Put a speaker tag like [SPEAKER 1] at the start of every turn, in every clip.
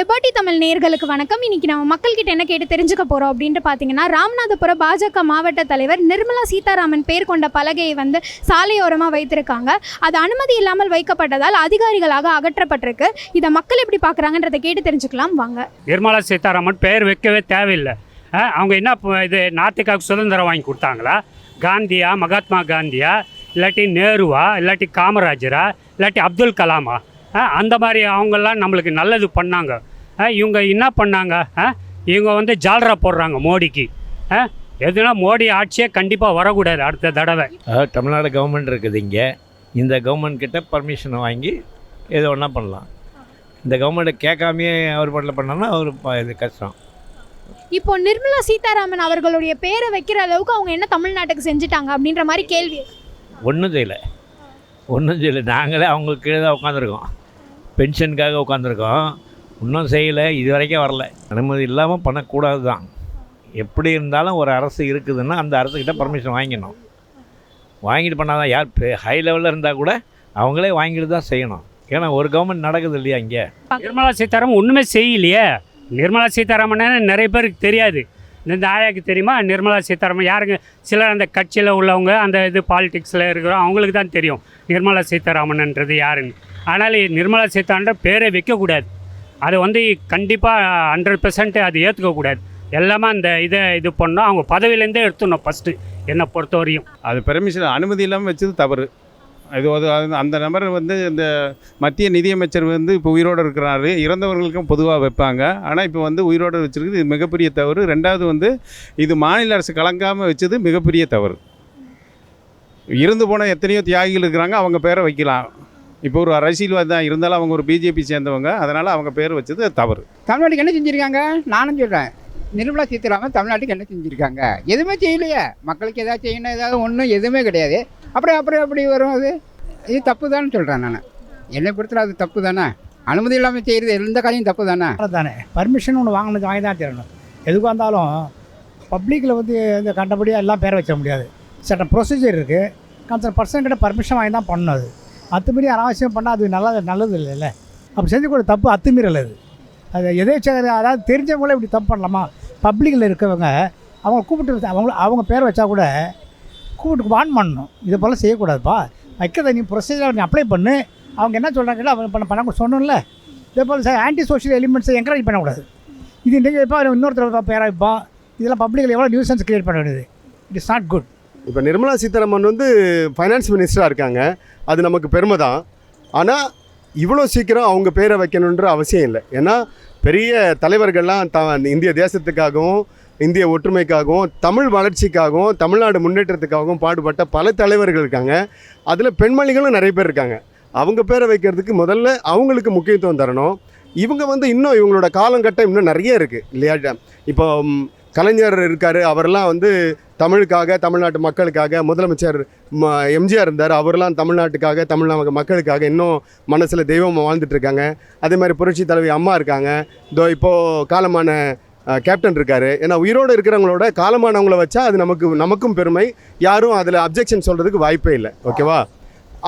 [SPEAKER 1] Liberty Tamil நேர்களுக்கு வணக்கம். இன்னைக்கு நம்ம மக்கள்கிட்ட என்ன கேட்டு தெரிஞ்சுக்க போறோம் அப்படின்ட்டு பார்த்தீங்கன்னா ராமநாதபுரம் பாஜக மாவட்ட தலைவர் நிர்மலா சீதாராமன் பேர் கொண்ட பலகையை வந்து சாலையோரமாக வைத்திருக்காங்க. அது அனுமதி இல்லாமல் வைக்கப்பட்டதால் அதிகாரிகளாக அகற்றப்பட்டிருக்கு. இதை மக்கள் எப்படி பார்க்குறாங்கன்றதை கேட்டு தெரிஞ்சுக்கலாம். வாங்க.
[SPEAKER 2] நிர்மலா சீதாராமன் பெயர் வைக்கவே தேவையில்லை. அவங்க என்ன ப- இது நாட்டுக்காக சுதந்திரம் வாங்கி கொடுத்தாங்களா? காந்தியா மகாத்மா காந்தியா இல்லாட்டி நேருவா இல்லாட்டி காமராஜரா இல்லாட்டி அப்துல் கலாமா? அந்த மாதிரி அவங்கெல்லாம் நம்மளுக்கு நல்லது பண்ணாங்க. இவங்க என்ன பண்ணாங்க? இவங்க வந்து ஜால்ரா போடுறாங்க மோடிக்கு. எதுனா மோடி ஆட்சியே கண்டிப்பாக வரக்கூடாது அடுத்த தடவை.
[SPEAKER 3] தமிழ்நாடு கவர்மெண்ட் இருக்குது இங்கே. இந்த கவர்மெண்ட் கிட்ட பர்மிஷன் வாங்கி எது ஒன்றா பண்ணலாம். இந்த கவர்மெண்ட்டை கேட்காமையே அவர் பண்ணல பண்ணோன்னா அவர் இது கஷ்டம்.
[SPEAKER 1] இப்போ நிர்மலா சீதாராமன் அவர்களுடைய பேரை வைக்கிற அளவுக்கு அவங்க என்ன தமிழ்நாட்டுக்கு செஞ்சுட்டாங்க அப்படின்ற மாதிரி கேள்வி.
[SPEAKER 3] ஒன்றும் செய்யலை. ஒன்றும் செய்யலை. நாங்களே அவங்களுக்கு கீழே தான் உட்காந்துருக்கோம் பென்ஷனுக்காக உட்காந்துருக்கோம் இன்னும் செய்யலை இது வரைக்கும் வரல. அனுமதி இல்லாமல் பண்ணக்கூடாது தான் எப்படி இருந்தாலும் ஒரு அரசு இருக்குதுன்னா அந்த அரசுக்கிட்ட பர்மிஷன் வாங்கிக்கணும். வாங்கிட்டு பண்ணால் தான் யார் ஹை லெவலில் இருந்தால் கூட அவங்களே வாங்கிட்டு தான் செய்யணும். ஏன்னா ஒரு கவர்மெண்ட் நடக்குது இல்லையா இங்கே?
[SPEAKER 2] நிர்மலா சீதாராமன் ஒன்றுமே செய்யலையே. நிர்மலா சீதாராமன் நிறைய பேருக்கு தெரியாது. இந்த ஆயாக்கு தெரியுமா? நிர்மலா சீதாராமன் யாருங்க? சிலர் அந்த கட்சியில் உள்ளவங்க அந்த இது பாலிடிக்ஸில் இருக்கிறோம் அவங்களுக்கு தான் தெரியும். நிர்மலா சீதாராமன்ன்றது யாருன்னு. ஆனால் நிர்மலா சீதாராமன் பேரை வைக்கக்கூடாது. அது வந்து கண்டிப்பாக ஹண்ட்ரட் பெர்சன்ட் அது ஏற்றுக்கக்கூடாது எல்லாமே அந்த இதை இது பண்ணோம் அவங்க பதவியிலேருந்தே எடுத்துடணும் ஃபஸ்ட்டு என்னை பொறுத்த வரையும்.
[SPEAKER 4] அது பெர்மிஷன் அனுமதி இல்லாமல் வச்சது தவறு. இது ஒரு அது- அந்த நபர் வந்து இந்த மத்திய நிதியமைச்சர் வந்து இப்போ உயிரோடு இருக்கிறாரு. இறந்தவர்களுக்கும் பொதுவாக வைப்பாங்க. ஆனால் இப்போ வந்து உயிரோடு வச்சுருக்குது இது மிகப்பெரிய தவறு. ரெண்டாவது வந்து இது மாநில அரசு கலங்காமல் வச்சது மிகப்பெரிய தவறு. இறந்து போன எத்தனையோ தியாகிகள் இருக்கிறாங்க அவங்க பேரை வைக்கலாம். இப்போ ஒரு அரசியல்வாதி தான் இருந்தாலும் அவங்க ஒரு பிஜேபி சேர்ந்தவங்க அதனால் அவங்க பேர் வச்சது தவறு.
[SPEAKER 5] தமிழ்நாட்டுக்கு என்ன செஞ்சுருக்காங்க? நானும் சொல்கிறேன் நிர்மலா சீதாராமன் தமிழ்நாட்டுக்கு என்ன செஞ்சுருக்காங்க? எதுவுமே செய்யலையே. மக்களுக்கு ஏதாவது செய்யணும் ஏதாவது ஒன்றும் எதுவுமே கிடையாது. அப்புறம் அப்புறம் எப்படி வரும் அது? இது தப்பு தானே சொல்கிறேன் நான். என்னை பொறுத்தல அது தப்பு தானே அனுமதி இல்லாமல் செய்கிறது எந்த காரியம் தப்பு தானே
[SPEAKER 6] தானே பர்மிஷன் ஒன்று வாங்கினது வாங்கி தான் தரணும். எதுவாக இருந்தாலும் பப்ளிக்கில் வந்து இந்த கண்டபடியாக எல்லாம் பேர வைக்க முடியாது. சட்ட ப்ரொசீஜர் இருக்குது கன்சர்ன் பர்சன் கிட்ட பர்மிஷன் வாங்கி தான் பண்ணணும் அது. அத்துமீறி அனாவசியம் பண்ணால் அது நல்லது நல்லது இல்லைல்ல அப்படி செஞ்சு கூட தப்பு அத்துமீறல் அது. அது எதேச்சகர் அதாவது தெரிஞ்சவங்களே இப்படி தப்பு பண்ணலாமா? பப்ளிக்கில் இருக்கவங்க அவங்க கூப்பிட்டு அவங்க அவங்க பேர் வச்சா கூட கூப்பிட்டு வான் பண்ணணும். இதை போல் செய்யக்கூடாதுப்பா. வைக்கிறத நீ ப்ரொசீஜர் நீ அப்ளை பண்ணு. அவங்க என்ன சொல்கிறாங்களோ அவங்க பண்ண பண்ண சொன்னோம்ல. இதே போல் சார் ஆன்டி சோஷியல் எலிமெண்ட்ஸை என்கரேஜ் பண்ணக்கூடாது. இது நீங்கள் இப்போ இன்னொருத்தர் பேராக வைப்பான் இதெல்லாம் பப்ளிக்கில் எவ்வளோ நியூசன்ஸ் க்ரியேட் பண்ண வேண்டியது. இட் இஸ் நாட் குட்
[SPEAKER 7] இப்போ நிர்மலா சீதாராமன் வந்து ஃபைனான்ஸ் மினிஸ்டராக இருக்காங்க. அது நமக்கு பெருமை தான் ஆனால் இவ்வளோ சீக்கிரம் அவங்க பேரை வைக்கணுன்ற அவசியம் இல்லை. ஏன்னா பெரிய தலைவர்கள்லாம் த இந்திய தேசத்துக்காகவும் இந்திய ஒற்றுமைக்காகவும் தமிழ் வளர்ச்சிக்காகவும் தமிழ்நாடு முன்னேற்றத்துக்காகவும் பாடுபட்ட பல தலைவர்கள் இருக்காங்க. அதில் பெண்மணிகளும் நிறைய பேர் இருக்காங்க. அவங்க பேரை வைக்கிறதுக்கு முதல்ல அவங்களுக்கு முக்கியத்துவம் தரணும். இவங்க வந்து இன்னும் இவங்களோட காலங்கட்டம் இன்னும் நிறைய இருக்குது இல்லையா? இப்போ கலைஞர் இருக்கார். அவரெல்லாம் வந்து தமிழுக்காக தமிழ்நாட்டு மக்களுக்காக முதலமைச்சர் ம எம்ஜிஆர் இருந்தார். அவரெல்லாம் தமிழ்நாட்டுக்காக தமிழ்நாடு மக்களுக்காக இன்னும் மனசில் தெய்வம் வாழ்ந்துட்டு இருக்காங்க. அதே மாதிரி புரட்சி தலைவி அம்மா இருக்காங்க. இதோ இப்போது காலமான கேப்டன் இருக்கார். ஏன்னா உயிரோடு இருக்கிறவங்களோட காலமானவங்கள வச்சா அது நமக்கு நமக்கும் பெருமை. யாரும் அதில் அப்ஜெக்ஷன் சொல்கிறதுக்கு வாய்ப்பே இல்லை. ஓகேவா?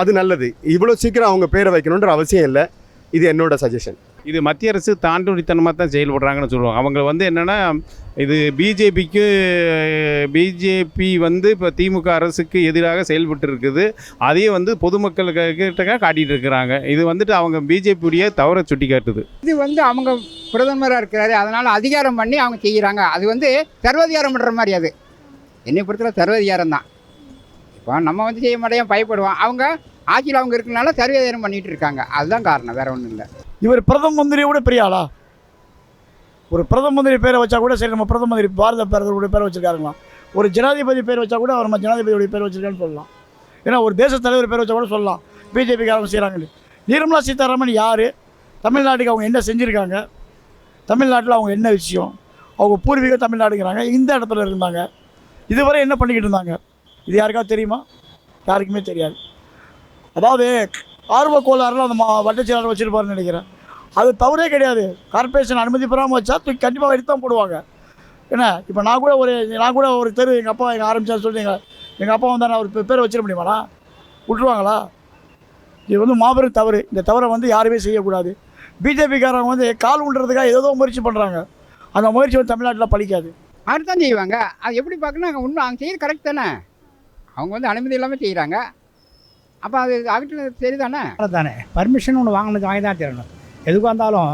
[SPEAKER 7] அது நல்லது. இவ்வளோ சீக்கிரம் அவங்க பேரை வைக்கணுன்ற அவசியம் இல்லை. இது என்னோட சஜஷன்
[SPEAKER 4] இது மத்திய அரசு தாண்டுடித்தனமாக தான் செயல்படுறாங்கன்னு சொல்லுவாங்க. அவங்க வந்து என்னென்னா இது பிஜேபிக்கு பிஜேபி வந்து இப்போ திமுக அரசுக்கு எதிராக செயல்பட்டு இருக்குது அதையே வந்து பொதுமக்களுக்கு காட்டிகிட்டு இருக்கிறாங்க. இது வந்துட்டு அவங்க பிஜேபியுடைய தவறை சுட்டி காட்டுது
[SPEAKER 5] இது வந்து அவங்க பிரதமராக இருக்கிறாரு. அதனால் அதிகாரம் பண்ணி அவங்க செய்கிறாங்க அது வந்து சர்வதிகாரம் பண்ணுற மாதிரி அது. என்னை பொறுத்தவரை சர்வதிகாரம் தான். இப்போ நம்ம வந்து செய்ய மாட்டேன் பயப்படுவோம். அவங்க ஆட்சியில் அவங்க இருக்கிறனால சர்வதிகாரம் பண்ணிகிட்டு இருக்காங்க. அதுதான் காரணம். வேறு ஒன்றும் இல்லை.
[SPEAKER 6] இவர் பிரதம மந்திரியை விட பெரிய ஆளா? ஒரு பிரதம மந்திரி பேரை வச்சா கூட சரி நம்ம பிரதம மந்திரி பாரத பேரவருடைய பேரை வச்சிருக்காருங்களாம். ஒரு ஜனாதிபதி பேர் வச்சா கூட அவர் நம்ம ஜனாதிபதியுடைய பேர் வச்சிருக்கான்னு சொல்லலாம். ஏன்னா ஒரு தேச தலைவர் பேர் வச்சா கூட சொல்லலாம். பிஜேபிக்காரங்க செய்கிறாங்கன்னு நிர்மலா சீதாராமன் யார்? தமிழ்நாட்டுக்கு அவங்க என்ன செஞ்சுருக்காங்க? தமிழ்நாட்டில் அவங்க என்ன விஷயம்? அவங்க பூர்வீக தமிழ்நாடுங்கிறாங்க இந்த இடத்துல இருந்தாங்க. இதுவரை என்ன பண்ணிக்கிட்டு இருந்தாங்க? இது யாருக்காவது தெரியுமா? யாருக்குமே தெரியாது. அதாவது ஆர்வ கோளாறுல அந்த மா வச்சுருப்பாருன்னு நினைக்கிறேன். அது தவறே கிடையாது. கார்ப்பரேஷன் அனுமதி பெறாமல் வச்சா தூக்கி கண்டிப்பாக எடுத்து தான் போடுவாங்க. என்ன? இப்போ நான் கூட ஒரு நான் கூட ஒரு தெரு எங்கள் அப்பா எங்கள் ஆரம்பிச்சான்னு சொல்லி எங்கள் எங்கள் அப்பா வந்தால் நான் ஒரு பேர் வச்சிட முடியுமாடா? விட்டுருவாங்களா? இது வந்து மாபெரும் தவறு. இந்த தவறை வந்து யாருமே செய்யக்கூடாது. பிஜேபிக்காரங்க வந்து கால் உண்டுறதுக்காக ஏதோ முயற்சி பண்ணுறாங்க அந்த முயற்சி வந்து தமிழ்நாட்டில் பழிக்காது.
[SPEAKER 5] அவர் தான் செய்வாங்க. அது எப்படி பார்க்கணும் உண்மை அவங்க செய்யறது கரெக்ட் தானே? அவங்க வந்து அனுமதி இல்லாமல் செய்கிறாங்க அப்போ அது அவர்கிட்ட சரி தானே
[SPEAKER 8] தானே பர்மிஷன் ஒன்று வாங்கினது வாங்கி தான் தரணும். எதுக்கு வந்தாலும்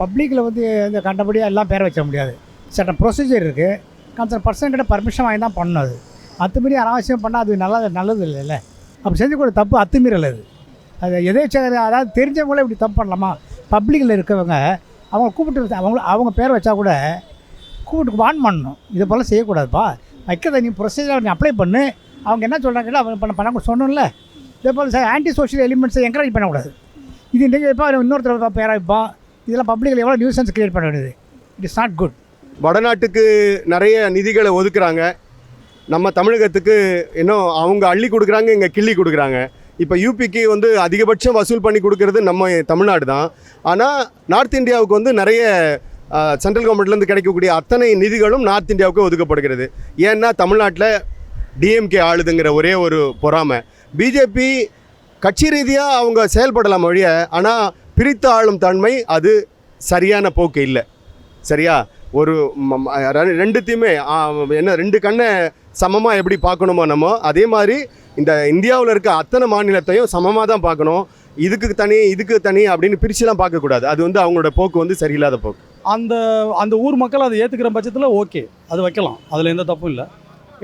[SPEAKER 8] பப்ளிக்கில் வந்து இந்த கண்டபடியாக எல்லாம் பேர் வைக்க முடியாது. சட்ட ப்ரொசீஜர் இருக்குது கன்சர்ன் பர்சன் கிட்ட பர்மிஷன் வாங்கி தான் பண்ணணும் அது. அத்துமீறி அனாவசியம் பண்ணால் அது நல்லது நல்லது இல்லைல்ல. அப்போ செஞ்சக்கூடிய தப்பு அத்துமீறல் அது. அது எதேச்சாக அதாவது தெரிஞ்சவங்களே இப்படி தப்பு பண்ணலாமா? பப்ளிக்கில் இருக்கவங்க அவங்க கூப்பிட்டு அவங்க அவங்க பேர் வச்சா கூட கூப்பிட்டு வான் பண்ணணும். இது போல் செய்யக்கூடாதுப்பா. வைக்கிறத நீ ப்ரொசீஜர் நீ அப்ளை பண்ணு. அவங்க என்ன சொல்கிறாங்க அவங்க பண்ண பண்ண சொன்னோம்ல. இதே போல் சார் ஆன்டி சோஷியல் எலிமெண்ட்ஸை என்கரேஜ் பண்ணக்கூடாது. இது நீங்கள் இப்போ இன்னொருத்தர் பேராக வைப்பான் இதெல்லாம் பப்ளிக்கில் எவ்வளோ நியூசன்ஸ் கிரியேட் பண்ண வேண்டியது இட் இஸ் நாட் குட்
[SPEAKER 7] வடநாட்டுக்கு நிறைய நிதிகளை ஒதுக்குறாங்க. நம்ம தமிழகத்துக்கு இன்னும் அவங்க அள்ளி கொடுக்குறாங்க இங்கே கிள்ளி கொடுக்குறாங்க. இப்போ யூபிக்கு வந்து அதிகபட்சம் வசூல் பண்ணி கொடுக்கறது நம்ம தமிழ்நாடு தான். ஆனால் நார்த் இந்தியாவுக்கு வந்து நிறைய சென்ட்ரல் கவர்மெண்ட்லேருந்து கிடைக்கக்கூடிய அத்தனை நிதிகளும் நார்த் இந்தியாவுக்கு ஒதுக்கப்படுகிறது. ஏன்னா தமிழ்நாட்டில் டிஎம்கே ஆளுதுங்கிற ஒரே ஒரு பொறாமை. பிஜேபி கட்சி ரீதியாக அவங்க செயல்படலாம் வழிய ஆனால் பிரித்து ஆளும் தன்மை அது சரியான போக்கு இல்லை. சரியா? ஒரு ரெண்டுத்தையுமே என்ன ரெண்டு கண்ணை சமமாக எப்படி பார்க்கணுமோ நம்ம அதே மாதிரி இந்த இந்தியாவில் இருக்க அத்தனை மாநிலத்தையும் சமமாக தான் பார்க்கணும். இதுக்கு தனி இதுக்கு தனி அப்படின்னு பிரிச்சுலாம் பார்க்கக்கூடாது அது வந்து அவங்களோட போக்கு வந்து சரியில்லாத போக்கு.
[SPEAKER 9] அந்த அந்த ஊர் மக்கள் அதை ஏற்றுக்கிற பட்சத்தில் ஓகே அது வைக்கலாம். அதில் எந்த தப்பும் இல்லை.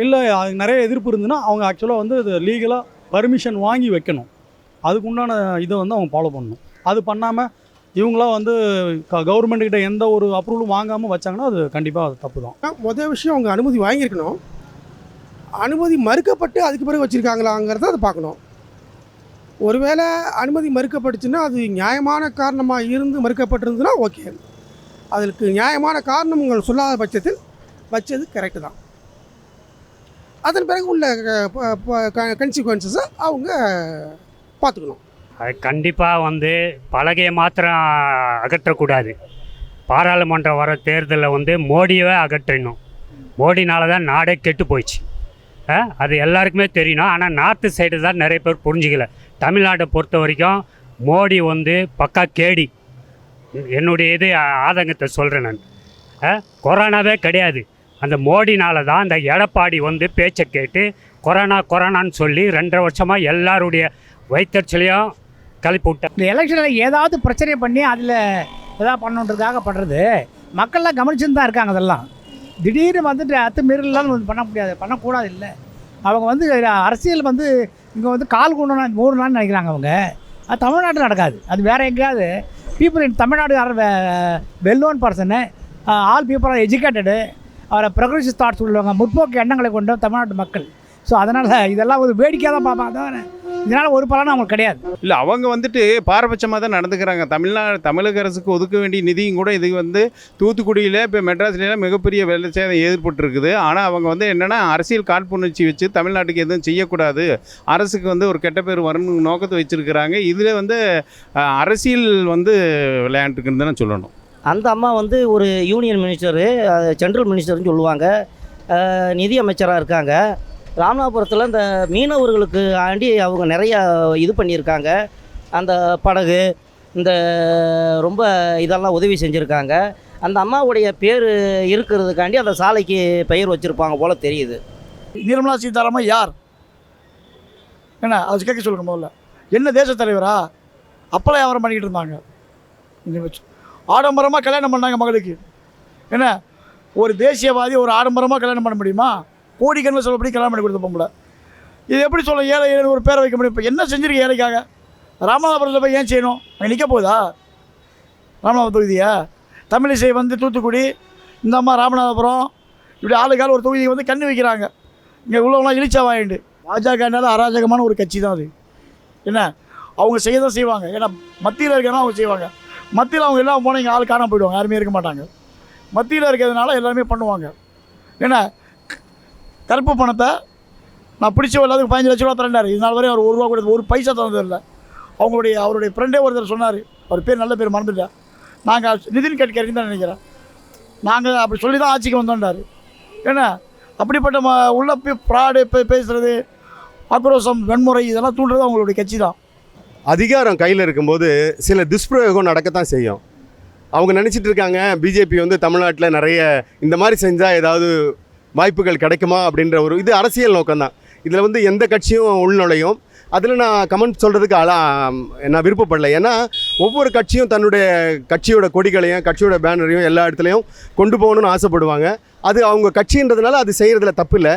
[SPEAKER 9] இல்லை அது நிறைய எதிர்ப்பு இருந்துன்னா அவங்க ஆக்சுவலாக வந்து இது லீகலாக பர்மிஷன் வாங்கி வைக்கணும். அதுக்குண்டான இதை வந்து அவங்க ஃபாலோ பண்ணணும். அது பண்ணாமல் இவங்களாம் வந்து க கவர்மெண்ட்டுக்கிட்ட எந்த ஒரு அப்ரூவலும் வாங்காமல் வச்சாங்கன்னா அது கண்டிப்பாக அது தப்பு தான்
[SPEAKER 10] முதல் விஷயம் அவங்க அனுமதி வாங்கியிருக்கணும். அனுமதி மறுக்கப்பட்டு அதுக்கு பிறகு வச்சுருக்காங்களாங்கிறத அதை பார்க்கணும். ஒருவேளை அனுமதி மறுக்கப்பட்டுச்சுன்னா அது நியாயமான காரணமாக இருந்து மறுக்கப்பட்டிருந்ததுன்னா ஓகே. அதற்கு நியாயமான காரணம் உங்கள் சொல்லாத பட்சத்தில் வச்சது கரெக்டு தான். அதன் பிறகு உள்ள கன்சிக்வன்சஸை அவங்க பார்த்துக்கணும்.
[SPEAKER 2] அது கண்டிப்பாக வந்து பலகையை மாத்திரம் அகற்றக்கூடாது. பாராளுமன்றம் வர தேர்தலில் வந்து மோடியவே அகற்றணும் மோடினால தான் நாடே கெட்டு போயிடுச்சு. அது எல்லாருக்குமே தெரியணும் ஆனால் நார்த்து சைடு தான் நிறைய பேர் புரிஞ்சிக்கல. தமிழ்நாட்டை பொறுத்த வரைக்கும் மோடி வந்து பக்கா கேடி. என்னுடைய இது ஆதங்கத்தை சொல்கிறேன் நான். கொரோனாவே கிடையாது. அந்த மோடினால தான் அந்த எடப்பாடி வந்து பேச்சை கேட்டு கொரோனா கொரோனான்னு சொல்லி ரெண்டரை வருஷமாக எல்லாருடைய வைத்தறிச்சலையும் கிளப்பி விட்டேன்
[SPEAKER 8] இந்த எலெக்ஷனில் ஏதாவது பிரச்சனை பண்ணி அதில் ஏதாவது பண்ணுன்றதுக்காக பண்ணுறது மக்கள்லாம் கவனிச்சுன்னு தான் இருக்காங்க அதெல்லாம். திடீர்னு வந்துட்டு அத்துமீறலாம் வந்து பண்ண முடியாது பண்ணக்கூடாது இல்லை. அவங்க வந்து அரசியல் வந்து இங்கே வந்து கால் கொண்டு மூடலான்னு நினைக்கிறாங்க அவங்க. அது தமிழ்நாட்டில் நடக்காது. அது வேறு எங்கேயாவது people in Tamil Nadu are well known person all people are educated அவரை ப்ரொக்ரெசிவ் தாட்ஸ் உள்ளவங்க முற்போக்கு எண்ணங்களை கொண்ட தமிழ்நாட்டு மக்கள். ஸோ அதனால் இதெல்லாம் ஒரு வேடிக்கையாக தான் பார்ப்பாங்க தவிர இதனால் ஒரு பலனும் அவங்களுக்கு கிடையாது.
[SPEAKER 4] இல்லை அவங்க வந்துட்டு பாரபட்சமாக தான் நடந்துக்கிறாங்க. தமிழ்நாடு தமிழக அரசுக்கு ஒதுக்க வேண்டிய நிதியும் கூட இது வந்து தூத்துக்குடியில் இப்போ மெட்ராஸ்லாம் மிகப்பெரிய வெள்ளச்சேதம் ஏற்பட்டுருக்குது. ஆனால் அவங்க வந்து என்னென்னா அரசியல் காழ்ப்புணர்ச்சி வச்சு தமிழ்நாட்டுக்கு எதுவும் செய்யக்கூடாது. அரசுக்கு வந்து ஒரு கெட்ட பேர் வரணும் நோக்கத்தை வச்சுருக்கிறாங்க. இதில் வந்து அரசியல் வந்து விளையாண்டுருக்குன்னு தானே சொல்லணும்.
[SPEAKER 11] அந்த அம்மா வந்து ஒரு யூனியன் மினிஸ்டரு சென்ட்ரல் மினிஸ்டர்னு சொல்லுவாங்க. நிதி அமைச்சராக இருக்காங்க. ராமநாதபுரத்தில் இந்த மீனவர்களுக்கு ஆண்டி அவங்க நிறையா இது பண்ணியிருக்காங்க. அந்த படகு இந்த ரொம்ப இதெல்லாம் உதவி செஞ்சுருக்காங்க. அந்த அம்மாவுடைய பேர் இருக்கிறதுக்காண்டி அந்த சாலைக்கு பெயர் வச்சுருப்பாங்க போல் தெரியுது.
[SPEAKER 6] நிர்மலா சீதாராமன் யார்? என்ன அது கேட்க சொல்லுங்க முதல்ல. என்ன தேச தலைவரா? அப்பெல்லாம் வியாபாரம் பண்ணிக்கிட்டு இருந்தாங்க. ஆடம்பரமாக கல்யாணம் பண்ணாங்க மகளுக்கு. என்ன? ஒரு தேசியவாதி ஒரு ஆடம்பரமாக கல்யாணம் பண்ண முடியுமா? கோடிக்கணக்கில் சொல்லப்படி கல்யாணம் பண்ணி கொடுத்த பொம்பளை. இது எப்படி சொல்ல ஏழை ஏழை ஒரு பேரை வைக்க முடியும்? இப்போ என்ன செஞ்சுருக்க ஏழைக்காக? ராமநாதபுரத்தில் போய் ஏன் செய்யணும்? அங்கே நிற்க போகுதா ராமநாதபுரம் தொகுதியா? தமிழிசை வந்து தூத்துக்குடி இந்த அம்மா ராமநாதபுரம் இப்படி ஆளுக்கால் ஒரு தொகுதியை வந்து கண்ணு வைக்கிறாங்க. இங்கே உள்ளவங்களாம் இழிச்சா வாங்கிட்டு பாஜகனால அராஜகமான ஒரு கட்சி தான் அது. என்ன? அவங்க செய்ய தான் செய்வாங்க. ஏன்னா மத்தியில் இருக்கிறனா அவங்க செய்வாங்க. மத்தியில் அவங்க எல்லாம் போனால் இங்கே ஆள் காணாமல் போயிடுவாங்க. யாருமே இருக்க மாட்டாங்க. மத்தியில் இருக்கிறதுனால எல்லாருமே பண்ணுவாங்க. ஏன்னா கருப்பு பணத்தை நான் பிடிச்ச எல்லாத்துக்கும் பதினஞ்சு லட்ச ரூபா தரண்டார் இது நாள் வரையும் அவர் ஒரு ரூபா கூட ஒரு பைசா தந்ததில்லை. அவங்களுடைய அவருடைய ஃப்ரெண்டே ஒருத்தர் சொன்னார். அவர் பேர் நல்ல பேர் மறந்துட்டேன் நாங்கள் நிதின் கட்கரின்னு தான் நினைக்கிறேன். நாங்கள் அப்படி சொல்லி தான் ஆட்சிக்கு வந்தோன்றாரு என்ன அப்படிப்பட்ட ம உள்ள போய் ஃப்ராடு பேசுகிறது ஆக்ரோஷம் வன்முறை இதெல்லாம் தூண்டுறது அவங்களுடைய கட்சி தான்
[SPEAKER 7] அதிகாரம் கையில் இருக்கும்போது சில துஷ்பிரயோகம் நடக்கத்தான் செய்யும். அவங்க நினச்சிட்டு இருக்காங்க பிஜேபி வந்து தமிழ்நாட்டில் நிறைய இந்த மாதிரி செஞ்சால் ஏதாவது வாய்ப்புகள் கிடைக்குமா அப்படின்ற ஒரு இது அரசியல் நோக்கம்தான். இதில் வந்து எந்த கட்சியும் உள்நுழையும். அதில் நான் கமெண்ட் சொல்கிறதுக்கு அலா நான் விருப்பப்படல. ஏன்னா ஒவ்வொரு கட்சியும் தன்னுடைய கட்சியோட கொடிகளையும் கட்சியோட பேனரையும் எல்லா இடத்துலையும் கொண்டு போகணும்னு ஆசைப்படுவாங்க. அது அவங்க கட்சின்றதுனால அது செய்கிறதுல தப்பு இல்லை.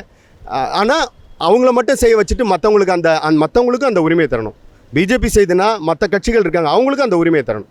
[SPEAKER 7] ஆனால் அவங்கள மட்டும் செய்ய வச்சுட்டு மற்றவங்களுக்கு அந்த அந்த மற்றவங்களுக்கும் அந்த உரிமையை தரணும். பிஜேபி செய்துனா மற்ற கட்சிகள் இருக்காங்க. அவங்களுக்கும் அந்த உரிமையை தரணும்.